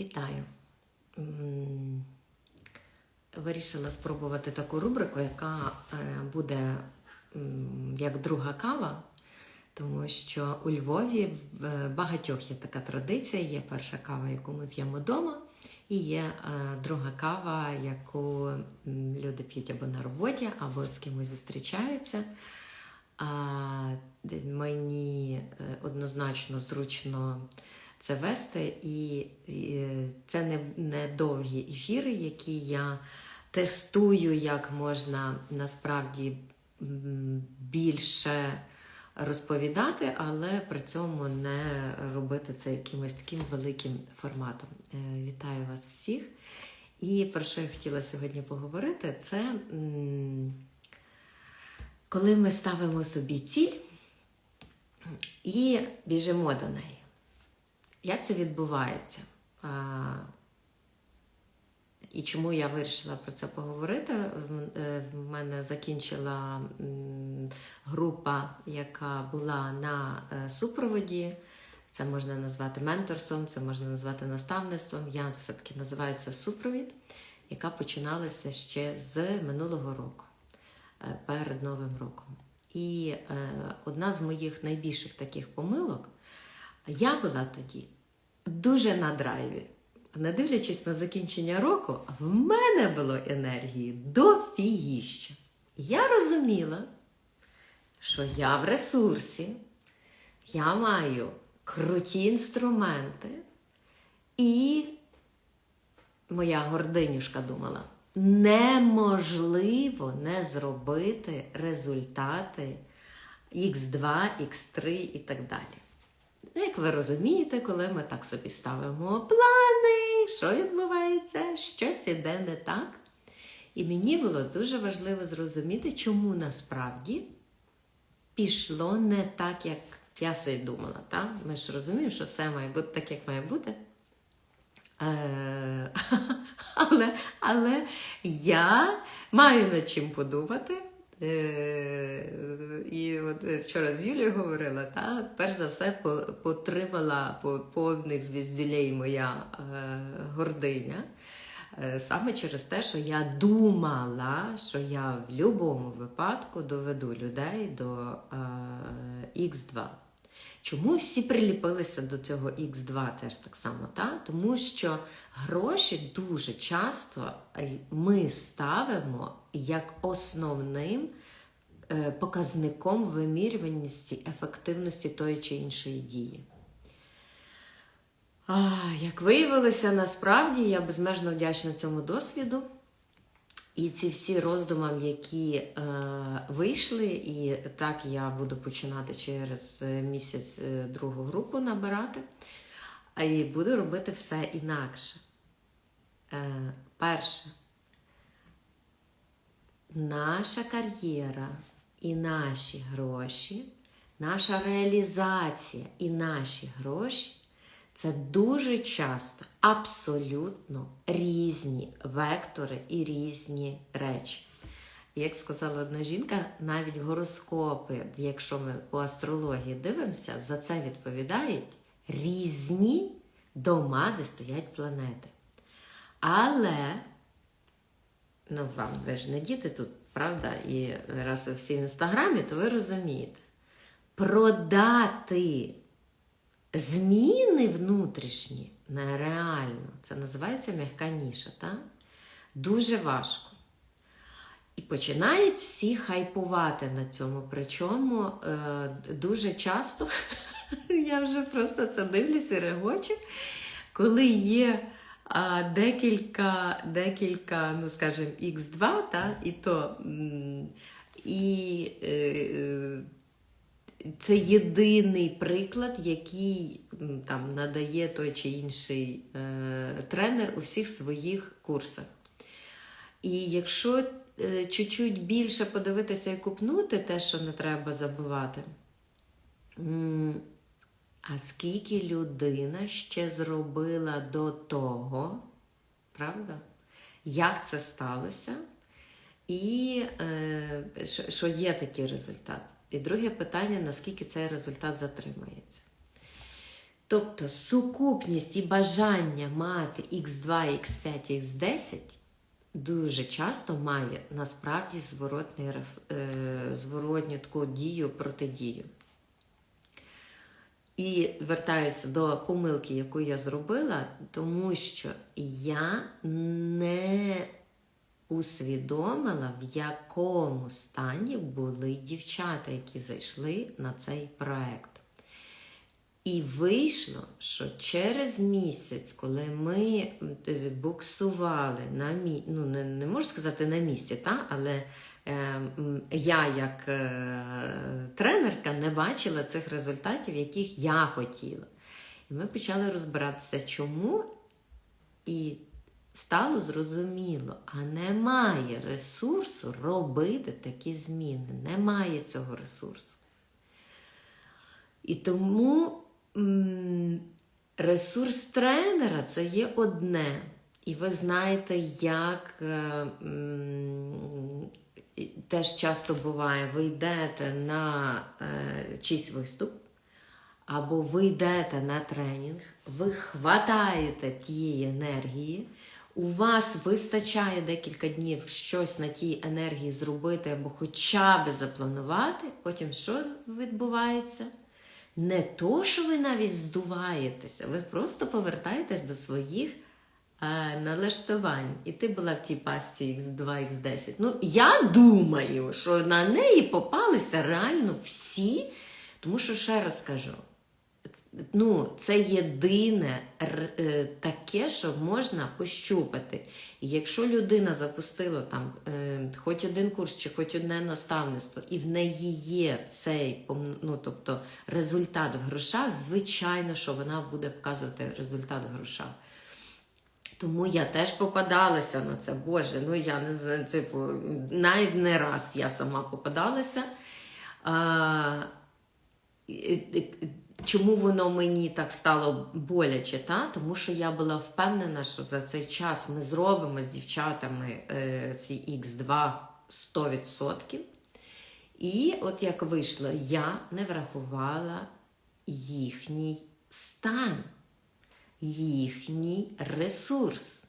Вітаю. Вирішила спробувати таку рубрику, яка е, буде як друга кава, тому що у Львові в е, багатьох є така традиція. Є перша кава, яку ми п'ємо вдома, і є е, друга кава, яку люди п'ють або на роботі, або з кимось зустрічаються. Мені однозначно зручно це вести, і, це не, не довгі ефіри, які я тестую, як можна насправді більше розповідати, але при цьому не робити це якимось таким великим форматом. Е, Вітаю вас всіх. І про що я хотіла сьогодні поговорити, це коли ми ставимо собі ціль і біжимо до неї. Як це відбувається? А, і чому я вирішила про це поговорити? В- е, мене закінчила група, яка була на е, супроводі. Це можна назвати менторством, це можна назвати наставництвом. Я все-таки називаю це супровід, яка починалася ще з минулого року, е, перед Новим роком. І одна з моїх найбільших таких помилок. Я була тоді дуже на драйві. Не дивлячись на закінчення року, в мене було енергії дофігіща. Я розуміла, що я в ресурсі, я маю круті інструменти, і моя гординюшка думала, неможливо не зробити результати Х2, Х3 і так далі. Ну, Як ви розумієте, коли ми так собі ставимо плани, що відбувається, щось іде не так. І мені було дуже важливо зрозуміти, чому насправді пішло не так, як я собі думала. Так? Ми ж розуміємо, що все має бути так, як має бути. Е, Але, але я маю над чим подумати. Е, І от е, вчора з Юлією говорила, та, перш за все по- потримала по повних звіздюлей моя е, гординя. Саме через те, що я думала, що я в будь-якому випадку доведу людей до е, Х2. Чому всі приліпилися до цього Х2 теж так само? Та? Тому що гроші дуже часто е, ми ставимо як основним е, показником вимірюваності ефективності тої чи іншої дії. Як виявилося, насправді я безмежно вдячна цьому досвіду. І ці всі роздумам, які е, вийшли, і так я буду починати через е, місяць е, другу групу набирати, і буду робити все інакше. Е, перше, наша кар'єра і наші гроші, наша реалізація і наші гроші це дуже часто абсолютно різні вектори і різні речі. Як сказала одна жінка, навіть гороскопи, якщо ми по астрології дивимося, за це відповідають різні дома, де стоять планети. Але, ну вам ви ж не діти тут, правда? І раз ви всі в інстаграмі, то ви розумієте, продати зміни внутрішні нереально. Це називається м'яка ніша, так? Дуже важко. І починають всі хайпувати на цьому. Причому е, дуже часто я вже просто це дивлюся і регочу, коли є а, декілька, декілька, ну скажімо, Х2, та, і то і е, е, це єдиний приклад, який там надає той чи інший е, тренер у всіх своїх курсах. І якщо е, чуть-чуть більше подивитися і купнути те, що не треба забувати, а скільки людина ще зробила до того, правда? Як це сталося? І е, що- є такий результат. І друге питання: наскільки цей результат затримається. Тобто сукупність і бажання мати X2, X5, X10 дуже часто має насправді зворотний, е, зворотню таку дію протидію. І вертаюся до помилки, яку я зробила, тому що я не усвідомила, в якому стані були дівчата, які зайшли на цей проект. І вийшло, що через місяць, коли ми е, буксували на мі... ну не, не можу сказати на місці, та? але е, я, як е, тренерка, не бачила цих результатів, яких я хотіла. І ми почали розбиратися, чому, і стало зрозуміло, а немає ресурсу робити такі зміни. Немає цього ресурсу. І тому ресурс тренера це є одне. І ви знаєте, як е, теж часто буває, ви йдете на е, чийсь виступ, або ви йдете на тренінг, ви хватаєте тієї енергії, у вас вистачає декілька днів щось на тій енергії зробити або хоча б запланувати, потім що відбувається? Не то, що ви навіть здуваєтеся, ви просто повертаєтесь до своїх е, налаштувань. І ти була в тій пастці X2, X10. Ну, я думаю, що на неї попалися реально всі, тому що ще раз кажу. Ну, це єдине е, таке, що можна пощупати. І якщо людина запустила там е, хоч один курс чи хоч одне наставництво, і в неї є цей ну, тобто, результат в грошах, звичайно, що вона буде показувати результат в грошах. Тому я теж попадалася на це. Боже, ну я не знаю, типу, навіть не раз я сама попадалася. А, Чому воно мені так стало боляче? Та? Тому що я була впевнена, що за цей час ми зробимо з дівчатами е, ці Х2 100%. І от як вийшло, я не врахувала їхній стан, їхній ресурс.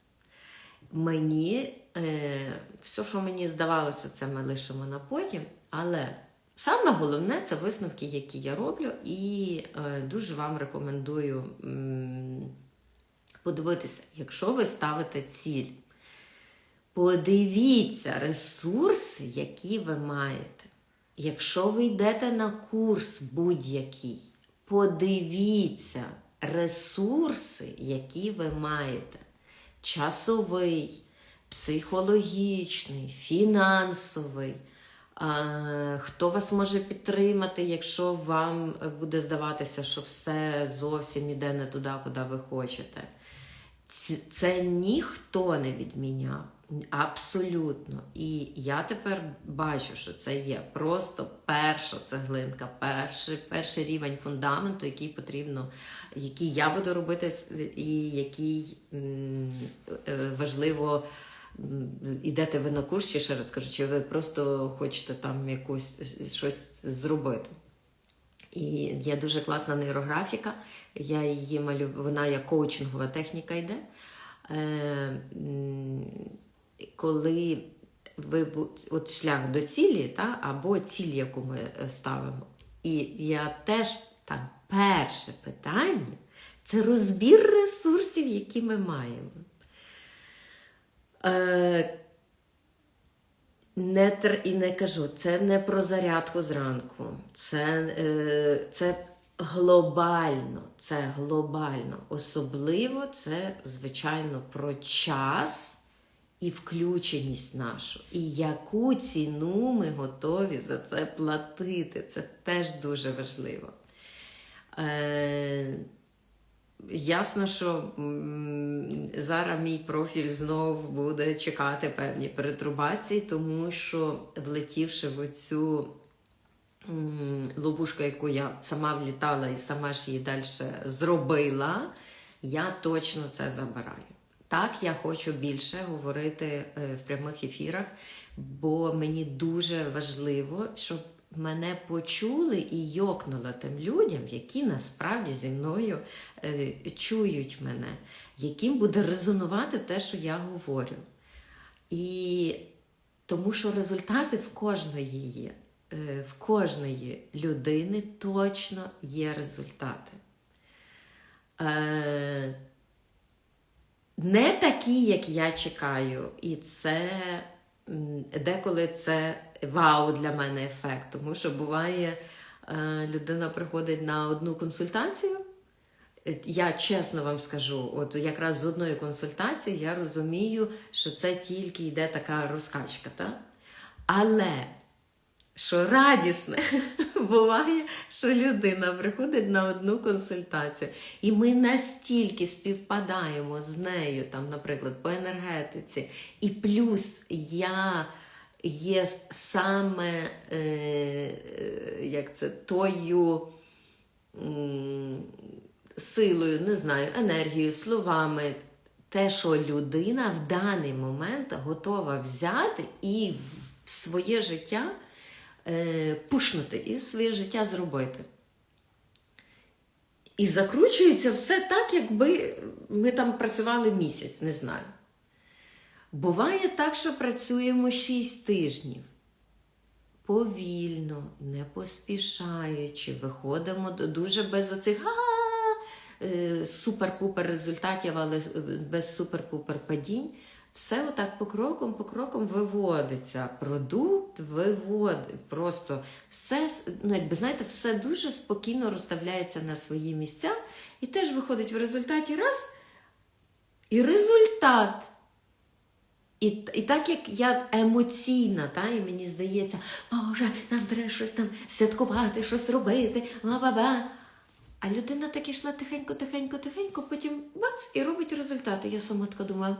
Мені е, все, що мені здавалося, це ми лишимо на потім, але саме головне це висновки, які я роблю, і е, дуже вам рекомендую подивитися, якщо ви ставите ціль. Подивіться ресурси, які ви маєте. Якщо ви йдете на курс будь-який, подивіться ресурси, які ви маєте. Часовий, психологічний, фінансовий. Хто вас може підтримати, якщо вам буде здаватися, що все зовсім іде не туди, куди ви хочете? Це ніхто не відміняв. Абсолютно. І я тепер бачу, що це є просто перша цеглинка, перший, перший рівень фундаменту, який потрібно, який я буду робити, і який е, важливо. М, Ідете ви на курс, чи ще раз кажу, чи ви просто хочете там якусь щось зробити. І є дуже класна нейрографіка. Я її малю, вона як коучингова техніка йде. Е, коли ви от шлях до цілі, та, або ціль, яку ми е, ставимо. І я теж там перше питання це розбір ресурсів, які ми маємо. Е, не. І не кажу, це не про зарядку зранку, це, е, це глобально, це глобально. Особливо це, звичайно, про час і включеність нашу. І яку ціну ми готові за це платити. Це теж дуже важливо. Е, Ясно, що зараз мій профіль знов буде чекати певні перетрубації, тому що влетівши в цю ловушку, яку я сама влітала і сама ж її далі зробила, я точно це забираю. Так, я хочу більше говорити е, в прямих ефірах, бо мені дуже важливо, щоб мене почули і йокнуло тим людям, які насправді зі мною е, чують мене, яким буде резонувати те, що я говорю. І тому що результати в кожної є. Е, В кожної людини точно є результати. Е, Не такі, як я чекаю. І це деколи це вау для мене ефект. Тому що буває, е, людина приходить на одну консультацію. Я чесно вам скажу, от якраз з одної консультації я розумію, що це тільки йде така розкачка. Та? Але що радісне, буває, що людина приходить на одну консультацію, і ми настільки співпадаємо з нею, там, наприклад, по енергетиці, і плюс я є саме е, е, як це, тою. Силою, не знаю, енергією, словами, те, що людина в даний момент готова взяти і в своє життя е, пушнути, і в своє життя зробити. І закручується все так, якби ми там працювали місяць, не знаю. Буває так, що працюємо 6 тижнів. Повільно, не поспішаючи, виходимо дуже без оцих е, супер-пупер результатів, але е, без супер-пупер падінь. Все отак по крокам, по крокам виводиться. Продукт виводить. Просто все, ну якби знаєте, все дуже спокійно розставляється на свої місця, і теж виходить в результаті раз. І результат. І, і так як я емоційна, та, і мені здається, Боже, нам треба щось там святкувати, щось робити, ба-ба-ба. А людина так ішла тихенько, тихенько, тихенько, потім бац, і робить результати. Я сама така думаю,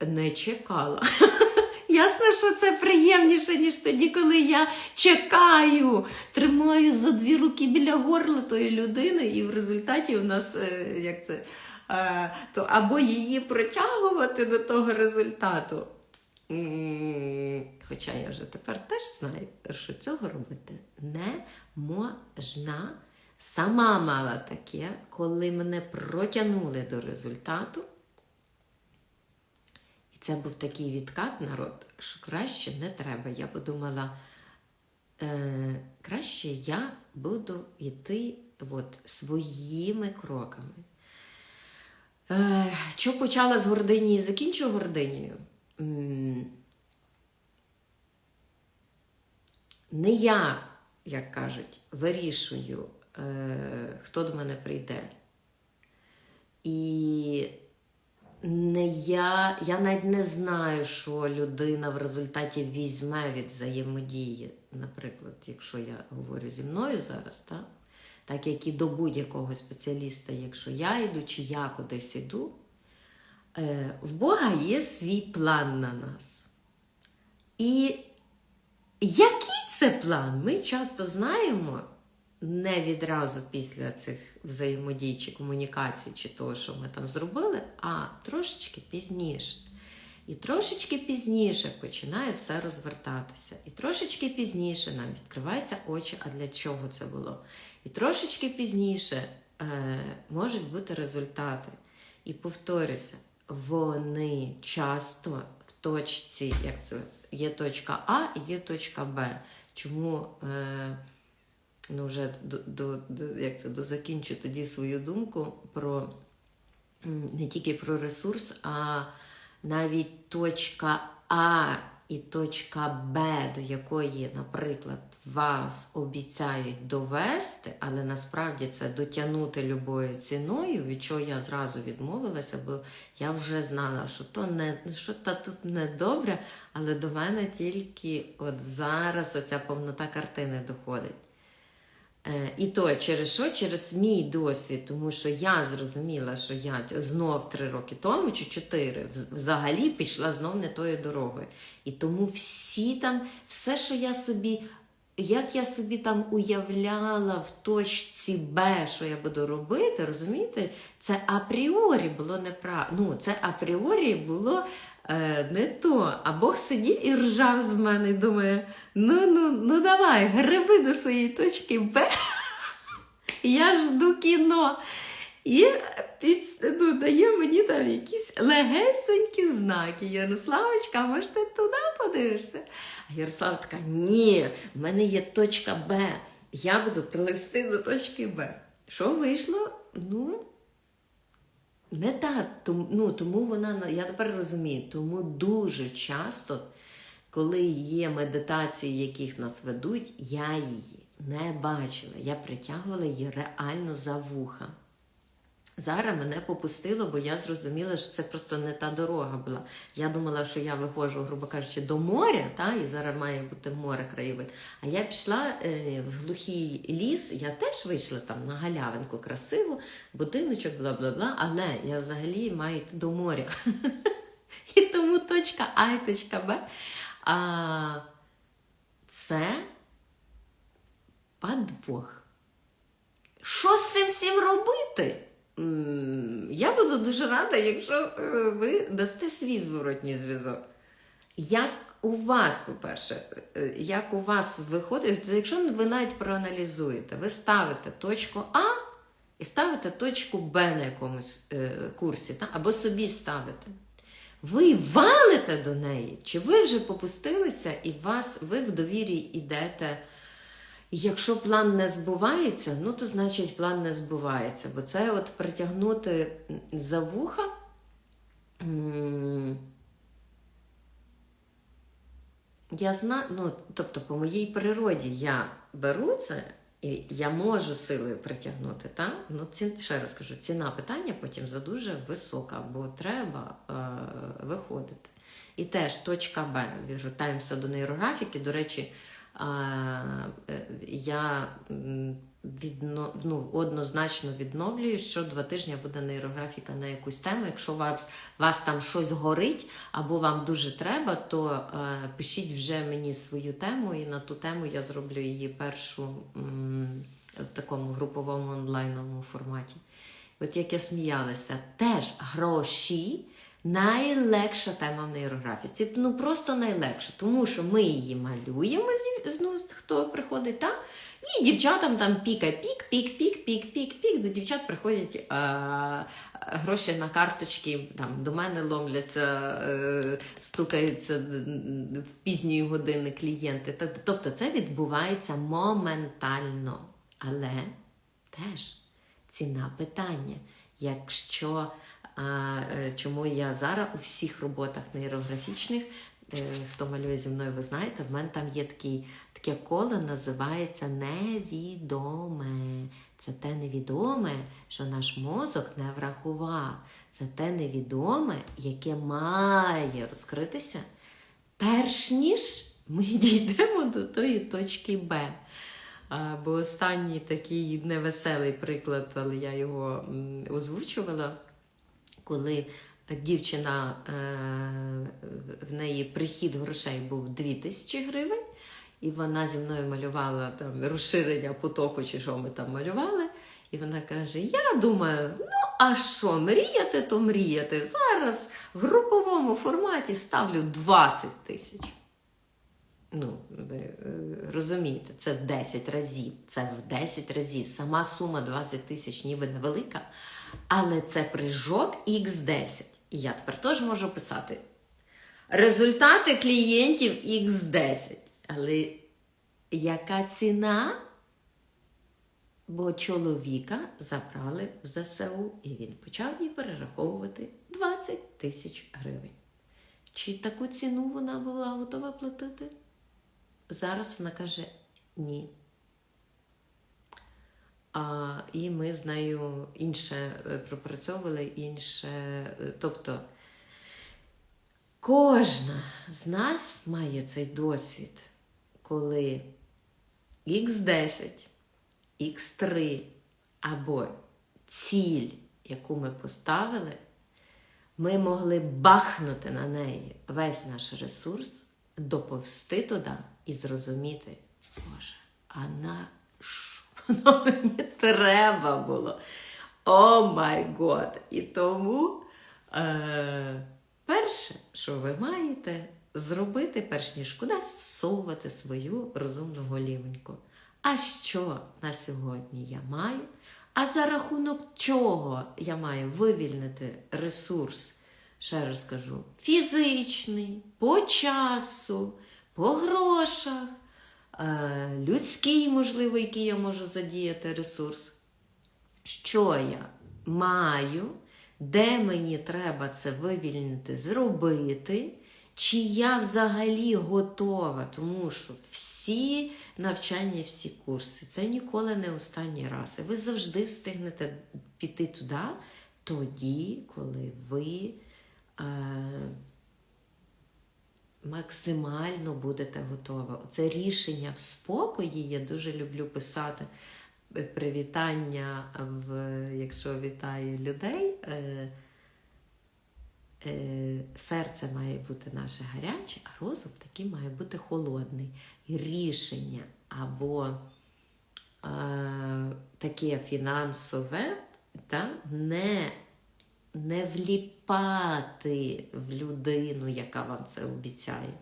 не чекала. Ясно, що це приємніше, ніж тоді, коли я чекаю, тримаю за дві руки біля горла тої людини, і в результаті у нас е, як це, то або її протягувати до того результату. Хоча я вже тепер теж знаю, що цього робити не можна. Сама мала таке, коли мене протягнули до результату. І це був такий відкат народ, що краще не треба. Я подумала, е, краще я буду йти от, своїми кроками. Е, що почала з гордині і закінчу гординею? М, Не я, як кажуть, вирішую, е, хто до мене прийде. І не я, я навіть не знаю, що людина в результаті візьме від взаємодії. Наприклад, якщо я говорю зі мною зараз, так, так як і до будь-якого спеціаліста, якщо я йду чи я кудись йду, е, в Бога є свій план на нас. І який це план? Ми часто знаємо не відразу після цих взаємодій чи комунікацій, чи того, що ми там зробили, а трошечки пізніше. І трошечки пізніше починає все розвертатися. І трошечки пізніше нам відкриваються очі, а для чого це було. І трошечки пізніше е, можуть бути результати. І повторюся, вони часто в точці, як це є точка А і є точка Б. Чому е, ну вже до, до, до, як це, дозакінчу тоді свою думку про не тільки про ресурс, а навіть точка А і точка Б, до якої, наприклад, вас обіцяють довести, але насправді це дотягнути любою ціною, від чого я зразу відмовилася, бо я вже знала, що то не що то тут не добре, але до мене тільки от зараз оця повнота картини доходить. Е, І то через що? Через мій досвід, тому що я зрозуміла, що я знов три роки тому чи чотири взагалі пішла знов не тою дорогою. І тому всі там, все, що я собі як я собі там уявляла в точці Б, що я буду робити, розумієте, це апріорі було неправильно. Ну, це апріорі було е, не то. А Бог сидів і ржав з мене і думає: ну, ну, ну давай, гриби до своєї точки Б. Я жду кіно. І під, ну, дає мені там якісь легесенькі знаки. Ярославочка, може ти туди подивишся? А Ярослава така: ні, в мене є точка Б. Я буду пливсти до точки Б. Що вийшло? Ну, не так. Тому, ну, тому вона, я тепер розумію, тому дуже часто, коли є медитації, яких нас ведуть, я її не бачила. Я притягувала її реально за вуха. Зараз мене попустило, бо я зрозуміла, що це просто не та дорога була. Я думала, що я виходжу, грубо кажучи, до моря, та, і зараз має бути море краєвид. А я пішла е, в глухий ліс, я теж вийшла там на галявинку красиву, будиночок, бла бла бла. Але я взагалі маю йти до моря. І тому точка А і точка Б. Це подвох. Що з цим всім робити? Я буду дуже рада, якщо е, ви дасте свій зворотній зв'язок. Як у вас, по-перше, е, як у вас виходить, якщо ви навіть проаналізуєте, ви ставите точку А і ставите точку Б на якомусь е, курсі, або собі ставите. Ви валите до неї, чи ви вже попустилися і вас, ви в довірі йдете. Якщо план не збувається, ну то значить план не збувається. Бо це от притягнути за вуха. Я знаю, ну, тобто, по моїй природі я беру це і я можу силою притягнути. Та? Ну, ці, ще раз кажу, ціна питання потім за дуже висока, бо треба е, виходити. І теж точка Б. Відвертаємося до нейрографіки. До речі, я відно, ну, однозначно відновлюю, що два тижні буде нейрографіка на якусь тему. Якщо вас, вас там щось горить або вам дуже треба, то е, пишіть вже мені свою тему, і на ту тему я зроблю її першу м, в такому груповому онлайновому форматі. От як я сміялася, теж гроші. Найлегша тема в нейрографіці. Ну просто найлегша, тому що ми її малюємо ну, хто приходить, та? і дівчатам там піка пік, пік, пік. До дівчат приходять а, гроші на карточки, там до мене ломляться, е, стукаються в пізньої години клієнти. Тобто це відбувається моментально. Але теж ціна питання. Якщо е, чому я зараз у всіх роботах нейрографічних, е, хто малює зі мною, ви знаєте, в мене там є такий, таке коло, називається невідоме. Це те невідоме, що наш мозок не врахував. Це те невідоме, яке має розкритися, перш ніж ми дійдемо до тої точки Б. А, Бо останній такий невеселий приклад, але я його озвучувала, коли дівчина е, в неї прихід грошей був 2000 гривень, і вона зі мною малювала там розширення потоку, чи що ми там малювали. І вона каже: Я думаю, ну а що, мріяти, то мріяти. Зараз в груповому форматі ставлю 20 тисяч. Ну, ви е, розумієте, це 10 разів. Це в 10 разів. Сама сума 20 тисяч ніби невелика, але це прыжок X10. І я тепер теж можу писати результати клієнтів X10. Але яка ціна? Бо чоловіка забрали в ЗСУ, і він почав їй перераховувати 20 тисяч гривень. Чи таку ціну вона була готова платити? Зараз вона каже ні. А, і ми з нею інше е, пропрацьовували, інше. е, Тобто кожна з нас має цей досвід, коли Х10, Х3 або ціль, яку ми поставили, ми могли бахнути на неї весь наш ресурс, доповсти туди і зрозуміти, Боже, а на що воно мені треба було? О май год! І тому е, перше, що ви маєте зробити, перш ніж кудись всовувати свою розумну голівеньку. А що на сьогодні я маю? А за рахунок чого я маю вивільнити ресурс, ще раз кажу, фізичний, по часу, по грошах, е, людський, можливо, який я можу задіяти ресурс. Що я маю, де мені треба це вивільнити, зробити, чи я взагалі готова, тому що всі навчання, всі курси це ніколи не останній раз. І ви завжди встигнете піти туди, тоді, коли ви е, максимально будете готові. Це рішення в спокої. Я дуже люблю писати е, привітання, в, якщо вітаю людей. Е, е, серце має бути наше гаряче, а розум такий має бути холодний. І рішення або е, таке фінансове, та, не, не вліпати в людину, яка вам це обіцяє.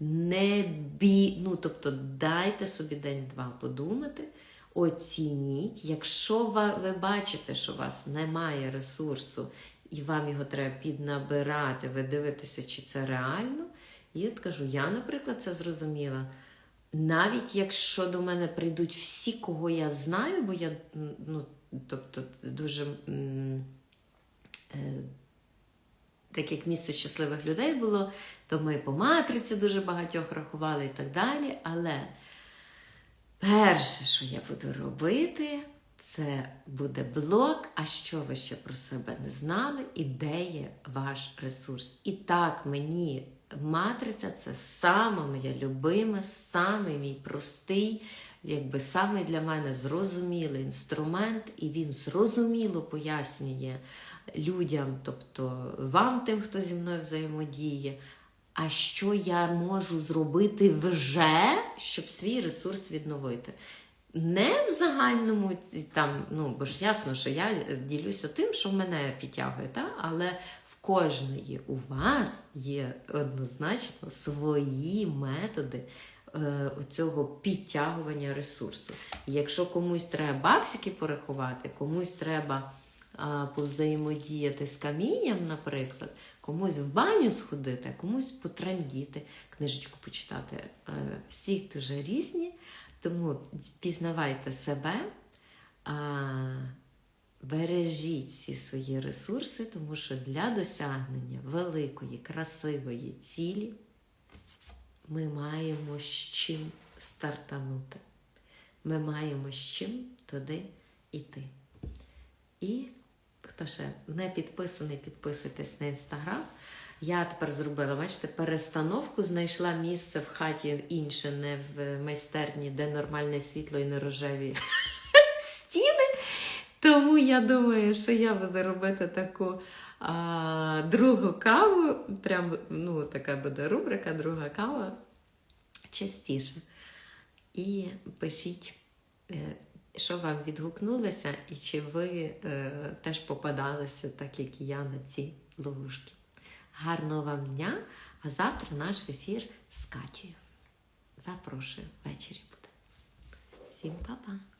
Не бі... ну, тобто дайте собі день-два подумати, оцініть. Якщо ви бачите, що у вас немає ресурсу, і вам його треба піднабирати, ви дивитеся, чи це реально. І я кажу, я, наприклад, це зрозуміла. Навіть якщо до мене прийдуть всі, кого я знаю, бо я ну, тобто, дуже м, так як місце щасливих людей було, то ми по матриці дуже багатьох рахували і так далі. Але перше, що я буду робити, це буде блок, а що ви ще про себе не знали, і де є ваш ресурс. І так, мені матриця це саме моя любима, саме мій простий, якби саме для мене зрозумілий інструмент, і він зрозуміло пояснює людям, тобто вам, тим, хто зі мною взаємодіє. А що я можу зробити вже, щоб свій ресурс відновити? Не в загальному там, ну бо ж ясно, що я ділюся тим, що мене підтягує, та? але в кожної у вас є однозначно свої методи е, цього підтягування ресурсу. Якщо комусь треба баксики порахувати, комусь треба повзаємодіяти з камінням, наприклад, комусь в баню сходити, а комусь потрандіти, книжечку почитати. Е, Всі дуже різні. Тому пізнавайте себе, бережіть всі свої ресурси, тому що для досягнення великої, красивої цілі ми маємо з чим стартанути. Ми маємо з чим туди йти. І хто ще не підписаний, підписуйтесь на інстаграм. Я тепер зробила, бачите, перестановку, знайшла місце в хаті інше, не в майстерні, де нормальне світло і не рожеві стіни. Тому я думаю, що я буду робити таку а, другу каву. Прям, ну, така буде рубрика, друга кава частіше. І пишіть, е, що вам відгукнулося, і чи ви е, теж попадалися, так як і я, на ці ловушки. Гарного вам дня, а завтра наш ефір з Катєю. Запрошую, ввечері буде. Всім па-па!